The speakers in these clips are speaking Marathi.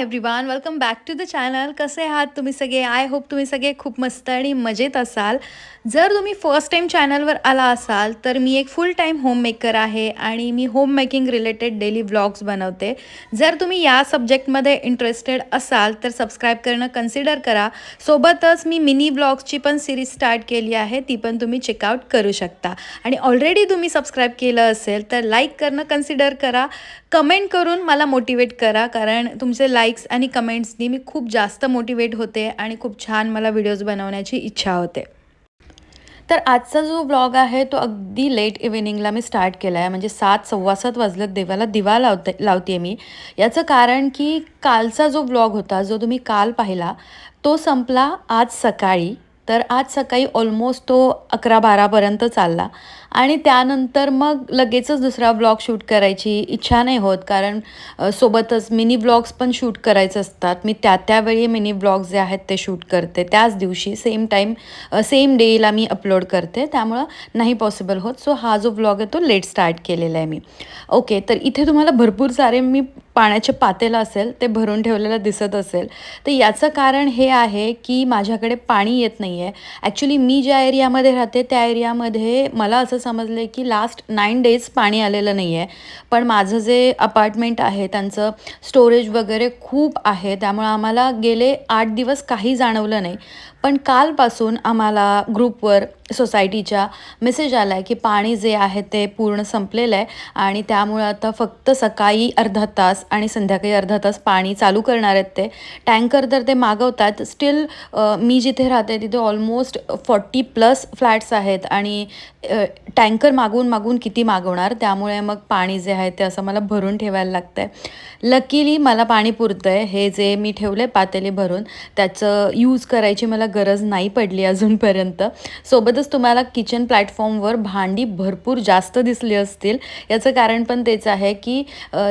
Everyone welcome back to the channel कसे आहात तुम्ही सगळे? आय होप तुम्ही सगळे खूप मस्त आणि मजेत असाल. जर तुम्ही फर्स्ट टाईम चॅनलवर आला असाल तर मी एक फुल टाईम होम मेकर आहे आणि मी home making related daily vlogs बनवते. जर तुम्ही या सब्जेक्टमध्ये इंटरेस्टेड असाल तर सबस्क्राईब करणं कन्सिडर करा. सोबतच मी मिनी ब्लॉग्सची पण सिरीज स्टार्ट केली आहे ती पण तुम्ही चेकआउट करू शकता. आणि ऑलरेडी तुम्ही सबस्क्राईब केलं असेल तर लाईक करणं कन्सिडर करा. कमेंट करून मला मोटिवेट करा कारण तुमचे लाईक लाईक्स आणि कमेंट्सनी मी खूप जास्त मोटिवेट होते आणि खूप छान मला व्हिडिओज बनवण्याची इच्छा होते. तर आजचा जो ब्लॉग आहे तो अगदी लेट इव्हिनिंगला मी स्टार्ट केला आहे म्हणजे सात सव्वा सात वाजलेत देवाला दिवा लावते लावते मी. याचं कारण की कालचा जो ब्लॉग होता जो तुम्ही काल पाहिला तो संपला आज सकाळी. तर आज सकाळी ऑलमोस्ट तो अकरा बारापर्यंत चालला. आणि त्यानंतर मग लगेचच दुसरा ब्लॉग शूट करायची इच्छा नाही होत कारण सोबतच मिनी ब्लॉग्स पण शूट करायचे असतात. मी त्या त्यावेळी मिनी ब्लॉग्स जे आहेत ते शूट करते. त्याच दिवशी सेम टाईम सेम डेला मी अपलोड करते. त्यामुळं नाही पॉसिबल होत. सो हा जो ब्लॉग आहे तो लेट स्टार्ट केलेला आहे मी. ओके तर इथे तुम्हाला भरपूर सारे मी पाण्याचे पातेलं असेल ते भरून ठेवलेलं दिसत असेल. तर याचं कारण हे आहे की माझ्याकडे पाणी येत नाही आहे ॲक्च्युली मी ज्या एरियामध्ये राहते त्या एरियामध्ये मला असं समजलं आहे की लास्ट नाईन डेज पाणी आलेलं नाही आहे पण माझं जे अपार्टमेंट आहे त्यांचं स्टोरेज वगैरे खूप आहे. त्यामुळं आम्हाला गेले आठ दिवस काही जाणवलं नाही. पण कालपासून आम्हाला ग्रुपवर सोसायटीच्या मेसेज आला आहे की पाणी जे आहे ते पूर्ण संपलेलं आहे आणि त्यामुळं आता फक्त सकाळी अर्धा तास आणि संध्याकाळी अर्धा तास पाणी चालू करणार आहेत ते. टँकर तर ते मागवतात. स्टील मी जिथे राहते तिथे ऑलमोस्ट फॉर्टी प्लस फ्लॅट्स आहेत आणि टँकर मागून मागून किती मागवणार? त्यामुळे मग पाणी जे आहे ते असं मला भरून ठेवायला लागतं आहे लकीली मला पाणी पुरतं आहे हे जे मी ठेवलं आहे पातेली भरून त्याचं यूज करायची मला गरज नाही पडली अजूनपर्यंत. सोबतच तुम्हाला किचन प्लॅटफॉर्मवर भांडी भरपूर जास्त दिसली असतील. याचं कारण पण तेच आहे की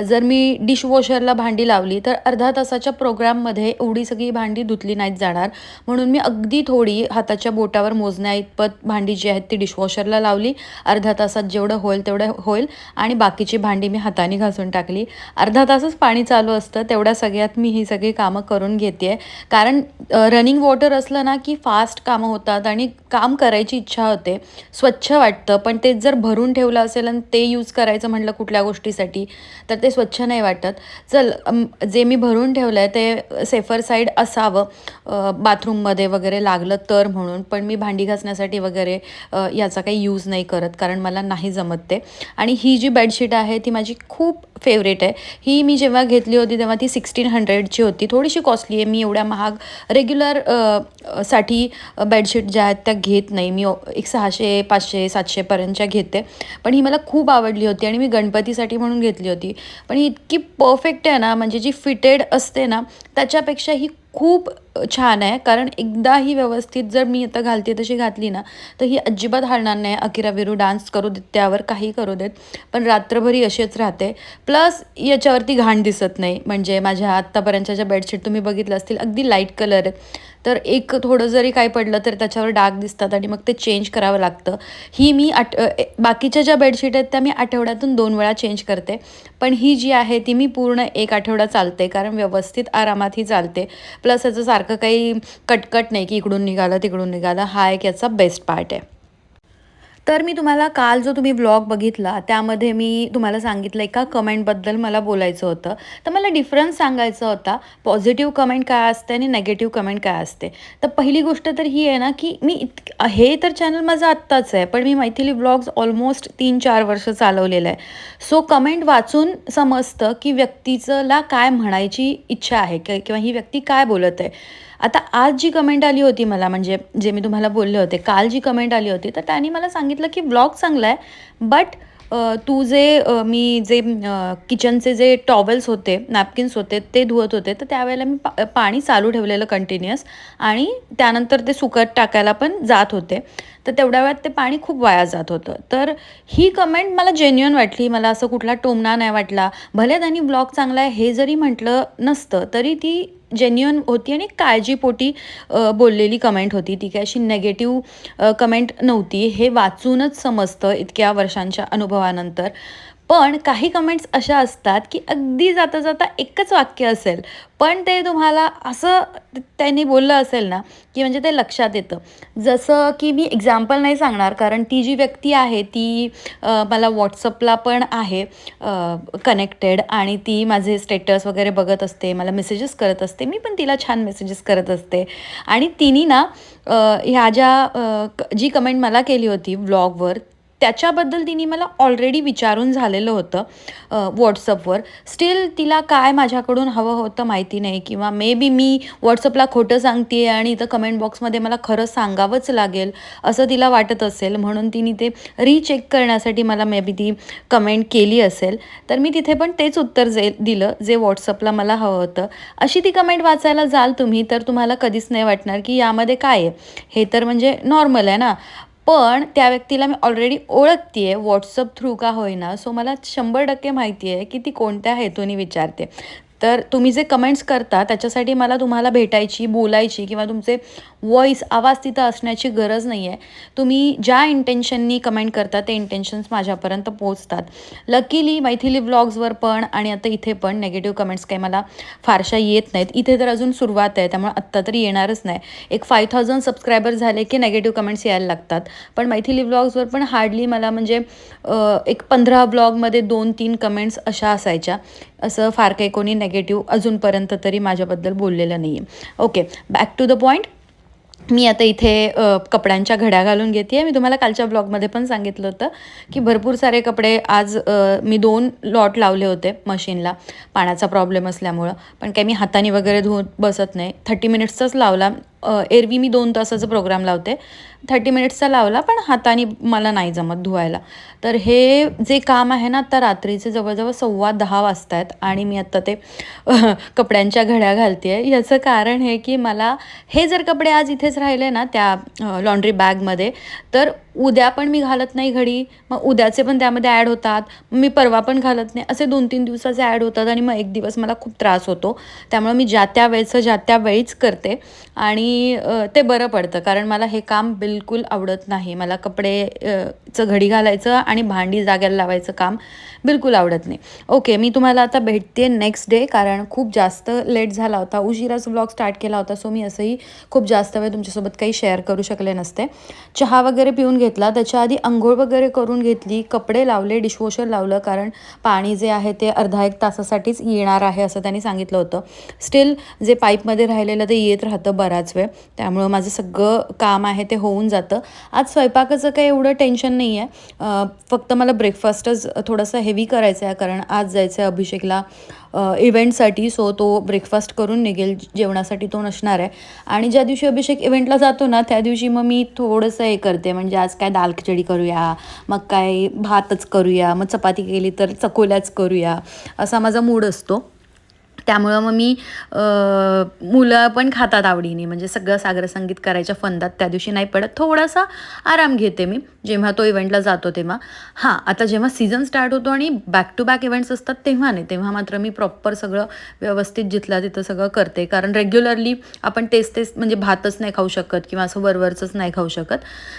जर मी डिशवॉशरला भांडी लावली तर अर्धा तासाच्या प्रोग्राममध्ये एवढी सगळी भांडी धुतली नाहीत जाणार. म्हणून मी अगदी थोडी हाताच्या बोटावर मोजण्या इतपत भांडी जी आहेत ती डिशवॉशरला लावली. अर्धा तासात जेवढं होईल तेवढं होईल. आणि बाकीची भांडी मी हाताने घासून टाकली. अर्धा तासच पाणी चालू असतं तेवढ्या सगळ्यात मी ही सगळी कामं करून घेते कारण रनिंग वॉटर असलं ना की फास्ट कामं होतात आणि काम करायची इच्छा होते स्वच्छ वाटतं. पण ते जर भरून ठेवलं असेल आणि ते यूज करायचं म्हटलं कुठल्या गोष्टीसाठी तर ते स्वच्छ नाही वाटत. चल जे मी भरून ठेवलं आहे ते सेफर साईड असावं. बाथरूममध्ये वगैरे लागलं तर म्हणून पण मी भांडी घासण्यासाठी वगैरे याचा काही यूज नाही करत कारण मला नाही जमत ते. आणि ही जी बेडशीट आहे ती माझी खूप फेवरेट आहे. ही मी जेव्हा घेतली होती तेव्हा ती सिक्स्टीन हंड्रेडची होती. थोडीशी कॉस्टली आहे. मी एवढ्या महाग रेग्युलरसाठी बेडशीट ज्या आहेत त्या घेत नाही. मी एक सहाशे पाचशे सातशेपर्यंतच्या घेते. पण ही मला खूप आवडली होती आणि मी गणपतीसाठी म्हणून घेतली होती. पण ही इतकी परफेक्ट आहे ना म्हणजे जी फिटेड असते ना त्याच्यापेक्षा ही खूप छान आहे. कारण एकदा ही व्यवस्थित जर मी आता घालते तशी घातली ना तर ही अजिबात हालणार नाही. अकिरा विरू डान्स करू देत त्यावर काही करू देत. पण रात्रभरी अशीच राहते. प्लस याच्यावरती घाण दिसत नाही. म्हणजे माझ्या आत्तापर्यंतच्या ज्या बेडशीट तुम्ही बघितलं असतील अगदी लाइट कलर आहे तर एक थोडं जरी काय पडलं तर त्याच्यावर डाग दिसतात आणि मग ते चेंज करावं लागतं. ही मी आठ बाकीच्या ज्या बेडशीट आहेत त्या मी आठवड्यातून दोन वेळा चेंज करते. पण ही जी आहे ती मी पूर्ण एक आठवडा चालते कारण व्यवस्थित आरामात ही चालते. प्लस याचं सारखं काही कटकट नाही की इकडून निघालं तिकडून निघालं. हा एक याचा बेस्ट पार्ट आहे. तर मी तुम्हाला काल जो तुम्ही ब्लॉग बघितला त्यामध्ये मी तुम्हाला सांगितलं एका कमेंटबद्दल मला बोलायचं होतं. तर मला डिफरन्स सांगायचा होता. पॉझिटिव्ह कमेंट काय असते आणि नेगेटिव्ह कमेंट काय असते तर पहिली गोष्ट तर ही आहे ना की मी इत हे तर चॅनल माझं आत्ताच आहे पण मी मैथिली ब्लॉग्स ऑलमोस्ट तीन चार वर्ष चालवलेलं आहे. सो कमेंट वाचून समजतं की व्यक्तीचंला काय म्हणायची इच्छा आहे किंवा ही व्यक्ती काय बोलत आहे. आता आज जी कमेंट आली होती मला म्हणजे जे मी तुम्हाला बोलले होते काल जी कमेंट आली होती तर त्यांनी मला सांगितलं की ब्लॉग चांगला आहे बट तू जे मी जे किचनचे जे टॉवेल्स होते नॅपकिन्स होते ते धुवत होते तर त्यावेळेला मी पा पाणी चालू ठेवलेलं कंटिन्युअस आणि त्यानंतर ते सुकत टाकायला पण जात होते. तर तेवढ्या वेळात ते पाणी खूप वाया जात होतं. तर ही कमेंट मला जेन्युअन वाटली मला असं कुठला टोमणा नाही वाटला. भले त्यांनी ब्लॉग चांगला आहे हे जरी म्हटलं नसतं तरी ती जेन्युअन होती आणि काळजीपोटी बोललेली कमेंट होती. ती काय अशी नेगेटिव्ह कमेंट नव्हती. हे वाचूनच समजतं इतक्या वर्षांच्या अनुभवानंतर. पण काही कमेंट्स अशा असतात की अगदी जाता जाता एकच वाक्य असेल. पण ते तुम्हाला असं त्यांनी बोललं असेल ना की म्हणजे ते लक्षात येतं. जसं की मी एक्झाम्पल नाही सांगणार कारण ती जी व्यक्ती आहे ती मला व्हॉट्सअपला पण आहे कनेक्टेड आणि ती माझे स्टेटस वगैरे बघत असते मला मेसेजेस करत असते. मी पण तिला छान मेसेजेस करत असते. आणि तिने ना ह्या ज्या क- जी कमेंट मला केली होती व्लॉगवर त्याच्याबद्दल तिने मला ऑलरेडी विचारून झालेलं होतं व्हॉट्सअपवर स्टील तिला काय माझ्याकडून हवं होतं माहिती नाही किंवा मे बी मी व्हॉट्सअपला खोटं सांगते आणि इथं कमेंट बॉक्समध्ये मला खरं सांगावंच लागेल असं तिला वाटत असेल. म्हणून तिने ते रीचेक करण्यासाठी मला मे बी ती कमेंट केली असेल. तर मी तिथे पण तेच उत्तर जे दिलं जे व्हॉट्सअपला मला हवं होतं. अशी ती कमेंट वाचायला जाल तुम्ही तर तुम्हाला कधीच नाही वाटणार की यामध्ये काय आहे. हे तर म्हणजे नॉर्मल आहे ना. पण त्या व्यक्तीला मी ऑलरेडी ओळखते आहे व्हॉट्सअप थ्रू का होईना. सो मला शंभर टक्के माहिती आहे की ती कोणत्या हेतूने विचारते. तर तुम्ही जे कमेंट्स करता त्याच्यासाठी मला तुम्हाला भेटायची बोलायची किंवा तुमचे व्हॉईस आवाज तिथं असण्याची गरज नाही आहे तुम्ही ज्या इंटेन्शननी कमेंट करता ते इंटेन्शन्स माझ्यापर्यंत पोचतात लकीली मैथिली व्लॉग्सवर पण आणि आता इथे पण नेगेटिव्ह कमेंट्स काही मला फारशा येत नाहीत. इथे तर अजून सुरुवात आहे त्यामुळे आत्ता तरी येणारच नाही. एक फाय थाउजंड सबस्क्रायबर झाले की नेगेटिव्ह कमेंट्स यायला लागतात. पण मैथिली व्लॉग्सवर पण हार्डली मला म्हणजे एक पंधरा ब्लॉगमध्ये दोन तीन कमेंट्स अशा असायच्या. असं फार काही कोणी नेगेटिव्ह अजूनपर्यंत तरी माझ्याबद्दल बोललेलं नाही आहे okay back to the point मी आता इथे कपड्यांच्या घड्या घालून घेते आहे मी तुम्हाला कालच्या ब्लॉगमध्ये पण सांगितलं होतं की भरपूर सारे कपडे आज मी दोन लॉट लावले होते मशीनला. पाण्याचा प्रॉब्लेम असल्यामुळं. पण काही मी हाताने वगैरे धुवून बसत नाही. थर्टी मिनिट्सचाच लावला. एरवी मी दोन तासाचा प्रोग्राम लावते. थर्टी मिनिट्सचा लावला पण हाताने मला नाही जमत धुवायला. तर हे जे काम आहे ना आता रात्रीचे जवळजवळ सव्वा दहा वाजता आहेत आणि मी आत्ता ते कपड्यांच्या घड्या घालते आहे याचं कारण हे की मला हे जर कपडे आज इथेच राहिले ना त्या लॉन्ड्री बॅगमध्ये तर उद्या पण मी घालत नाही घडी. मग उद्याचे पण त्यामध्ये ॲड होतात. मी परवा पण घालत नाही. असे दोन तीन दिवसाचे ॲड होतात आणि मग एक दिवस मला खूप त्रास होतो. त्यामुळे मी ज्या त्या वेळेचं ज्या त्या वेळीच करते. आणि अ, ते बरं पडतं. कारण मला हे काम बिलकुल आवडत नाही. मला कपडे चं घडी घालायचं आणि भांडी जाग्याला लावायचं काम बिलकुल आवडत नाही. ओके मी तुम्हाला आता भेटते नेक्स्ट डे कारण खूप जास्त लेट झाला होता. उशिराच ब्लॉग स्टार्ट केला होता सो मी असंही खूप जास्त वेळ तुमच्यासोबत काही शेअर करू शकले नसते. चहा वगैरे पिऊन घेतला. त्याच्या आधी आंघोळ वगैरे करून घेतली. कपडे लावले डिशवॉशर लावलं कारण पाणी जे आहे ते अर्धा एक तासासाठीच येणार आहे असं त्यांनी सांगितलं होतं. स्टील जे पाईपमध्ये राहिलेलं ते येत राहतं बराच वेळ. त्यामुळं माझं सगळं काम आहे ते होऊन जातं. आज स्वयंपाकाचं काही एवढं टेन्शन नाही आहे फक्त मला ब्रेकफास्टच थोडंसं हेवी करायचं आहे कारण आज जायचं आहे अभिषेकला इव्हेंटसाठी सो तो ब्रेकफास्ट करून निघेल जेवणासाठी तो नसणार आहे. आणि ज्या दिवशी अभिषेक इव्हेंटला जातो ना त्या दिवशी मग मी थोडंसं हे करते. म्हणजे आज काय दाल खिचडी करूया मग काय भातच करूया मग चपाती केली तर चकोल्याच करूया असा माझा मूड असतो. त्यामुळं मग मी मुलं पण खातात आवडीने. म्हणजे सगळं सागर संगीत करायच्या फंदात त्या दिवशी नाही पडत. थोडासा आराम घेते मी. जेव्हा तो इव्हेंटला जातो तेव्हा. हां आता जेव्हा सीझन स्टार्ट होतो आणि बॅक टू बॅक इव्हेंट्स असतात तेव्हा नाही. तेव्हा मात्र मी प्रॉपर सगळं व्यवस्थित जिथला तिथं सगळं करते. कारण रेग्युलरली आपण तेच तेच म्हणजे भातच नाही खाऊ शकत किंवा असं वरवरचंच नाही खाऊ शकत.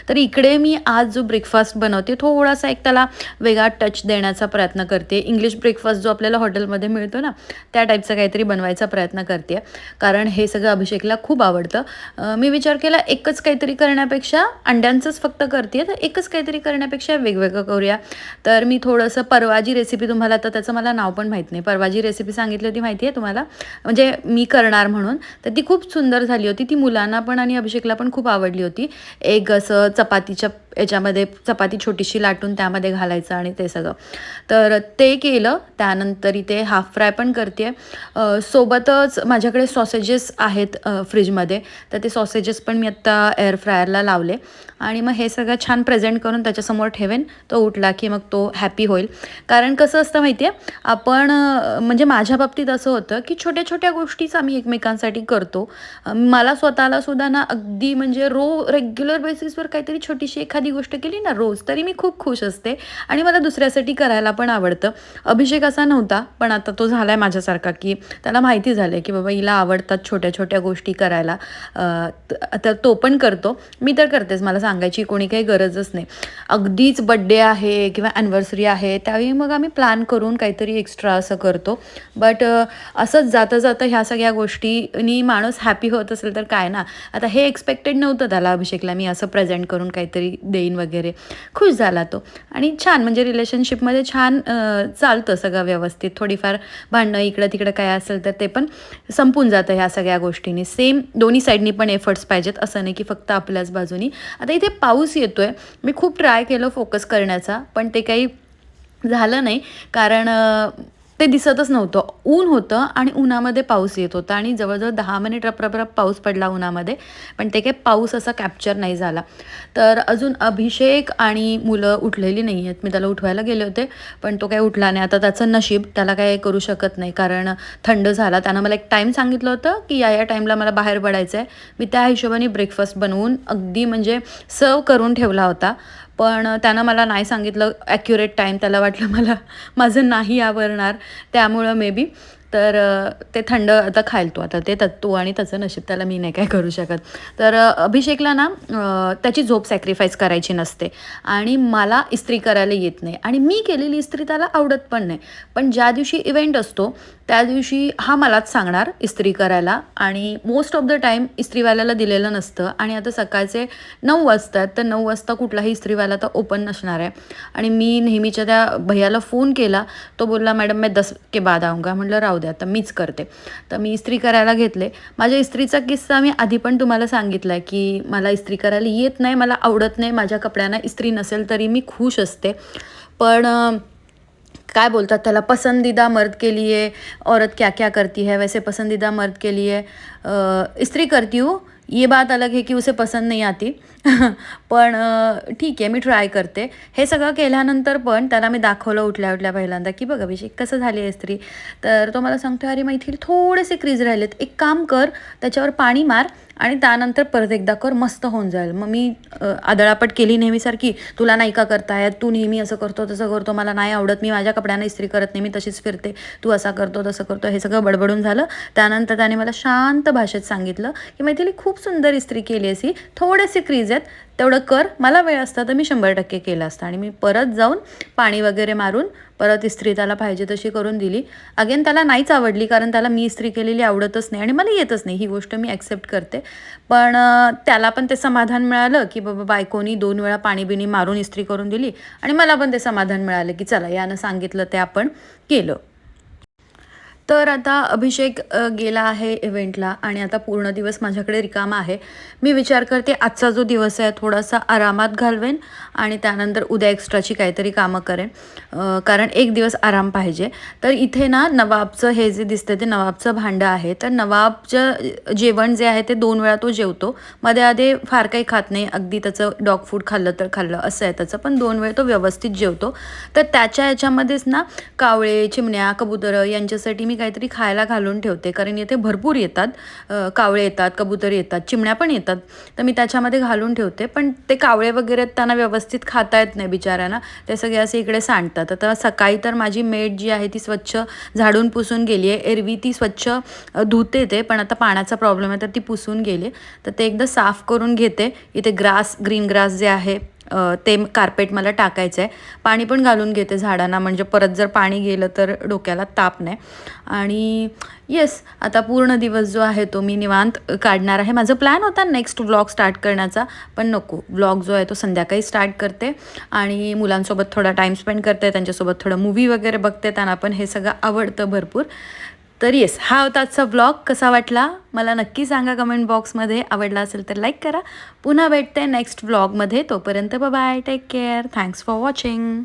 तर इकडे मी आज जो ब्रेकफास्ट बनवते थोडासा एक त्याला वेगळा टच देण्याचा प्रयत्न करते. इंग्लिश ब्रेकफास्ट जो आपल्याला हॉटेलमध्ये मिळतो ना त्या टाईपचा काहीतरी बनवायचा प्रयत्न करते कारण हे सगळं अभिषेकला खूप आवडतं. मी विचार केला एकच काहीतरी करण्यापेक्षा अंड्यांचंच फक्त करते तर एकच काहीतरी करण्यापेक्षा वेगवेगळं करूया. तर मी थोडंसं परवाजी रेसिपी तुम्हाला आता त्याचं मला नाव पण माहीत नाही. परवाजी रेसिपी सांगितली होती माहिती आहे तुम्हाला? म्हणजे मी करणार म्हणून. तर ती खूप सुंदर झाली होती. ती मुलांना पण आणि अभिषेकला पण खूप आवडली होती. एक असं चपातीच्या याच्यामध्ये चपाती छोटीशी लाटून त्यामध्ये घालायचं आणि ते सगळं. तर ते केलं त्यानंतर इथे हाफ फ्राय पण करते सोबतच माझ्याकडे सॉसेजेस आहेत फ्रीजमध्ये तर ते सॉसेजेस पण मी आत्ता एअर फ्रायरला लावले. आणि मग हे सगळं छान प्रेझेंट करून त्याच्यासमोर ठेवेन. तो उठला की मग तो हॅपी होईल. कारण कसं असतं माहिती आहे आपण म्हणजे माझ्या बाबतीत असं होतं की छोट्या छोट्या गोष्टीच आम्ही एकमेकांसाठी करतो. मला स्वतःला सुद्धा ना अगदी म्हणजे रो रेग्युलर बेसिसवर काहीतरी छोटीशी एखादी एखादी गोष्ट केली ना रोज तरी मी खूप खुश असते. आणि मला दुसऱ्यासाठी करायला पण आवडतं. अभिषेक असा नव्हता पण आता तो झाला आहे माझ्यासारखा की त्याला माहिती झालं आहे की बाबा हिला आवडतात छोट्या छोट्या गोष्टी करायला. तर तो पण करतो. मी तर करतेच. मला सांगायची कोणी काही गरजच नाही. अगदीच बड्डे आहे किंवा ॲनिव्हर्सरी आहे त्यावेळी मग आम्ही प्लॅन करून काहीतरी एक्स्ट्रा असं करतो. बट असंच जाता जाता ह्या सगळ्या गोष्टीनी माणूस हॅपी होत असेल तर काय ना? आता हे एक्सपेक्टेड नव्हतं त्याला अभिषेकला मी असं प्रेझेंट करून काहीतरी देईन वगैरे. खुश झाला तो. आणि छान म्हणजे रिलेशनशिपमध्ये छान चालतं सगळं व्यवस्थित. थोडीफार भांडणं इकडं तिकडं काय असेल तर ते पण संपून जातं ह्या सगळ्या गोष्टींनी. सेम दोन्ही साईडनी पण एफर्ट्स पाहिजेत. असं नाही की फक्त आपल्याच बाजूनी. आता इथे पाऊस येतोय. मी खूप ट्राय केलं फोकस करण्याचा. पण ते काही झालं नाही. कारण ते दिसतच नव्हतं. ऊन होतं आणि उन्हामध्ये पाऊस येत होता आणि जवळजवळ दहा मिनिट रपरपरप पाऊस पडला उन्हामध्ये. पण ते काही पाऊस असा कॅप्चर नाही झाला. तर अजून अभिषेक आणि मुलं उठलेली नाही आहेत. मी त्याला उठवायला गेले होते पण तो काही उठला नाही. आता त्याचं नशीब त्याला काय करू शकत नाही. कारण थंड झाला. त्यानं मला एक टाईम सांगितलं होतं की या या टाईमला मला बाहेर पडायचं आहे मी त्या हिशोबाने ब्रेकफास्ट बनवून अगदी म्हणजे सर्व करून ठेवला होता. पण त्यानं मला नाही सांगितलं ॲक्युरेट टाईम त्याला वाटलं मला. माझं नाही आवडणार त्यामुळं मे बी तर ते थंड आता खायला तो. आता ते तत्तू आणि त्याचं नशीब त्याला मी नाही काय करू शकत. तर अभिषेकला ना त्याची झोप सॅक्रिफाईस करायची नसते. आणि मला इस्त्री करायला येत नाही. आणि मी केलेली इस्त्री त्याला आवडत पण नाही. पण ज्या दिवशी इव्हेंट असतो त्या दिवशी हा मलाच सांगणार इस्त्री करायला. आणि मोस्ट ऑफ द टाईम इस्त्रीवाल्याला दिलेलं नसतं. आणि आता सकाळचे नऊ वाजतात तर नऊ वाजता कुठलाही इस्त्रीवाला तर ओपन नसणार आहे. आणि मी नेहमीच्या त्या भैयाला फोन केला. तो बोलला मॅडम मी दस के बाद आऊंगा. म्हटलं राहू द्या आता मीच करते. तर मी इस्त्री करायला घेतले. माझ्या इस्त्रीचा किस्सा मी आधी पण तुम्हाला सांगितला आहे की मला इस्त्री करायला येत नाही मला आवडत नाही माझ्या कपड्यांना इस्त्री नसेल तरी मी खुश असते. पण काय बोलतात त्याला? पसंदीदा मर्द के लिए औरत क्या क्या करती है? वैसे पसंदीदा मर्द के लिए स्त्री इस्त्री करती हूँ ये बात अलग है कि उसे पसंद नहीं आती। पण ठीक आहे मी ट्राय करते. हे सगळं केल्यानंतर पण त्याला मी दाखवलं उठल्या उठल्या पहिल्यांदा की बघ अभिषेक कसं झाली आहे इस्त्री तर तो मला सांगतो अरे मैथिली थोडेसे क्रीज राहिलेत. एक काम कर त्याच्यावर पाणी मार आणि त्यानंतर परत एकदा कर मस्त होऊन जाईल. मग मी आदळापट केली नेहमीसारखी तुला नाही का करता येत? तू नेहमी असं करतो तसं करतो. मला नाही आवडत. मी माझ्या कपड्यांना इस्त्री करत नाही. मी तशीच फिरते. तू असा करतो तसं करतो. हे सगळं बडबडून झालं. त्यानंतर त्याने मला शांत भाषेत सांगितलं की मैथिली खूप सुंदर इस्त्री केली अशी थोडेसे क्रीज पाहिजेत. तेवढं कर. मला वेळ असता तर मी शंभर टक्के केलं असतं. आणि मी परत जाऊन पाणी वगैरे मारून परत इस्त्री त्याला पाहिजे तशी करून दिली. अगेन त्याला नाहीच आवडली कारण त्याला मी इस्त्री केलेली आवडतच नाही आणि मला येतच नाही. ही गोष्ट मी ॲक्सेप्ट करते. पण त्याला पण ते समाधान मिळालं की बाबा बायकोनी दोन वेळा पाणी बिणी मारून इस्त्री करून दिली आणि मला पण ते समाधान मिळालं की चला यानं सांगितलं ते आपण केलं. तर आता अभिषेक गेला आहे इव्हेंटला आणि आता पूर्ण दिवस माझ्याकडे रिकामा आहे. मी विचार करते आजचा जो दिवस आहे थोडासा आरामात घालवेन आणि त्यानंतर उद्या एक्स्ट्राची काहीतरी कामं करेन. कारण एक दिवस आराम पाहिजे. तर इथे ना नवाबचं हे जे दिसतं ते नवाबचं भांडं आहे. तर नवाबचं जेवण जे आहे ते दोन वेळा तो जेवतो. मध्ये आधी फार काही खात नाही. अगदी त्याचं डॉग फूड खाल्लं तर खाल्लं असं आहे त्याचं. पण दोन वेळ तो व्यवस्थित जेवतो. तर त्याच्या याच्यामध्येच ना कावळे चिमण्या कबुतरं यांच्यासाठी मी काहीतरी खायला घालून ठेवते. कारण येथे भरपूर येतात कावळे येतात कबूतर येतात चिमण्या पण येतात. तर मी त्याच्यामध्ये घालून ठेवते. पण ते कावळे वगैरे त्यांना व्यवस्थित खाता येत नाही बिचाऱ्यांना. ते सगळे असे इकडे सांडतात. आता सकाळी तर माझी मेड जी आहे ती स्वच्छ झाडून पुसून गेली आहे. एरवी ती स्वच्छ धुते ते पण आता पाण्याचा प्रॉब्लेम आहे तर ती पुसून गेली तर ते एकदा साफ करून घेते. इथे ग्रास ग्रीन ग्रास जे आहे ते कार्पेट मला टाकायचं आहे पाणी पण घालून घेते झाडांना म्हणजे परत जर पाणी गेलं तर डोक्याला ताप नाही. आणि येस आता पूर्ण दिवस जो आहे तो मी निवांत काढणार आहे. माझा प्लॅन होता नेक्स्ट व्लॉग स्टार्ट करण्याचा पण नको. व्लॉग जो आहे तो संध्याकाळी स्टार्ट करते. आणि मुलांसोबत थोडा टाईम स्पेंड करते त्यांच्यासोबत थोडं मूवी वगैरे बघते त्यांना पण हे सगळं आवडतं भरपूर. तर येस हा होता आजचा ब्लॉग कसा वाटला? मला नक्की सांगा कमेंट बॉक्समध्ये आवडला असेल तर लाईक करा. पुन्हा भेटते नेक्स्ट ब्लॉगमध्ये तोपर्यंत bye take care thanks for watching